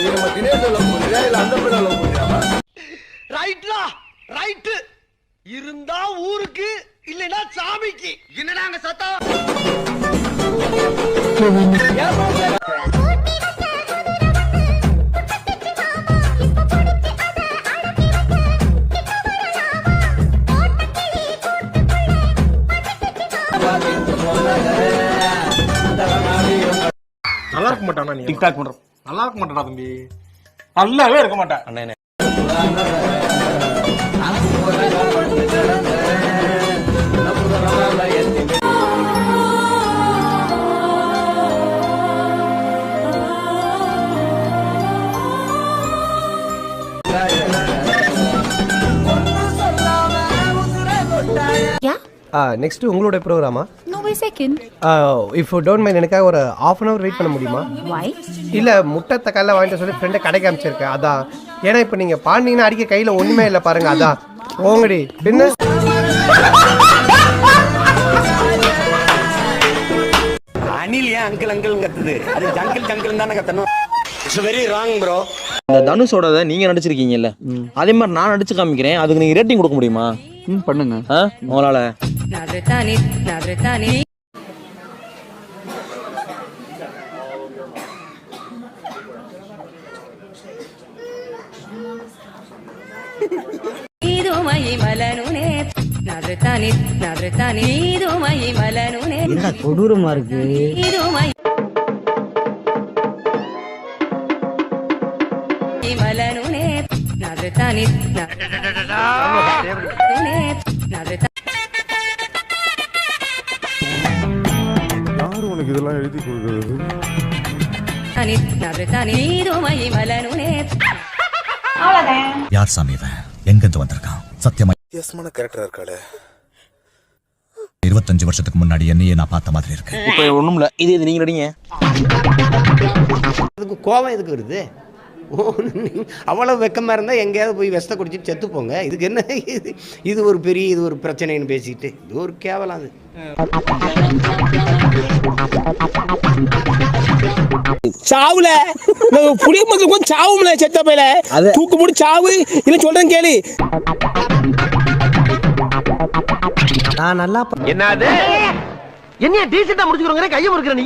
நீ நம்ம தினேஷ் லவ் பண்றியா இல்ல அந்த பேரை லவ் பண்றியாமா ரைட்லா ரைட்டு. இருந்தா ஊருக்கு இல்லைன்னா சாமிக்கு. என்னடா அங்க சத்தம்? நல்லா இருக்க மாட்டானா நீ? டிக்டாக் பண்றோம். நல்லா இருக்க மாட்டாடா தம்பி. நல்லாவே இருக்க மாட்டேன். அண்ணே நெக்ஸ்ட் உங்களுடைய ப்ரோக்ராமா A second. If don't mind எனக்காக ஒரு ஆஃப் அன் அவர் வெயிட் பண்ண முடியுமா? Why? இல்லை முட்டை தக்காளில் வாங்கிட்டு சொல்லி ஃப்ரெண்டை கடைக்கு அமைச்சிருக்கேன் அதான் ஏன்னா இப்போ நீங்கள் பாண்டிங்கன்னா அடிக்க கையில் ஒன்றுமே இல்லை பாருங்க அதான் போங்கடி பின்ன அனில் ஏன் அங்கிள் அங்கிள் கத்துது? அது ஜங்கிள் ஜங்கிள் தானே கத்தணும். இட்ஸ் வெரி ராங் ப்ரோ இந்த தனுஷோட நீங்க நடிச்சிருக்கீங்கல்ல அதே மாதிரி நான் நடிச்சு காமிக்கிறேன் அதுக்கு நீங்க ரேட்டிங் கொடுக்க முடியுமா? ம் பண்ணுங்க. ஆ? உங்களால. nadretani, nadretani. கொடூரமா இருக்கு? மலனுனே நதுதானி நதுதானி இதெல்லாம் எழுதி கொடுக்கறது. யார் சாமி எங்கிருந்து வந்திருக்கான்? சத்தியமா எஸ்மான கேரக்டர் இருக்காளே. இருபத்தஞ்சு வருஷத்துக்கு முன்னாடி என்னைய நான் பார்த்த மாதிரி இருக்கு. இப்போ ஒண்ணும் இல்ல இது இது நீங்க கோவம் எதுக்கு வருது? அவ்வளவு வெக்கமா இருந்தா எங்கேயாவது போய் விஷத்தை குடிச்சிட்டு செத்து போங்க. இதுக்கு என்ன இது? இது ஒரு பெரிய இது ஒரு பிரச்சனைன்னு பேசிக்கிட்டு. இது ஒரு கேவலம் அது. சாவுல? புளிய மருந்து கொஞ்சம் சாவும்ல செத்த பையில? தூக்கு போட்டு சாவு. இல்ல சொல்றேன் கேளு. நான் நல்லா என்னது? என்னைய? டீசெண்டா முடிச்சுக்கிறோங்க கையை முறுக்கிற நீ?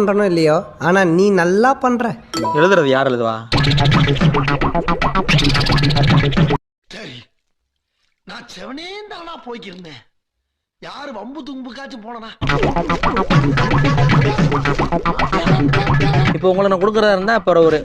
பண்ணுறனோ இல்லையோ? ஆனால் நீ நல்லா பண்ணுற எழுதுறது யார் எழுதுவா? சரி நான் செவனே தானா போய்க்கிருந்தேன். யாரு வம்பு தும்புக்காச்சும் போனனா? இப்போ உங்களை நான் கொடுக்கறதா இருந்தா அப்புறம் ஒரு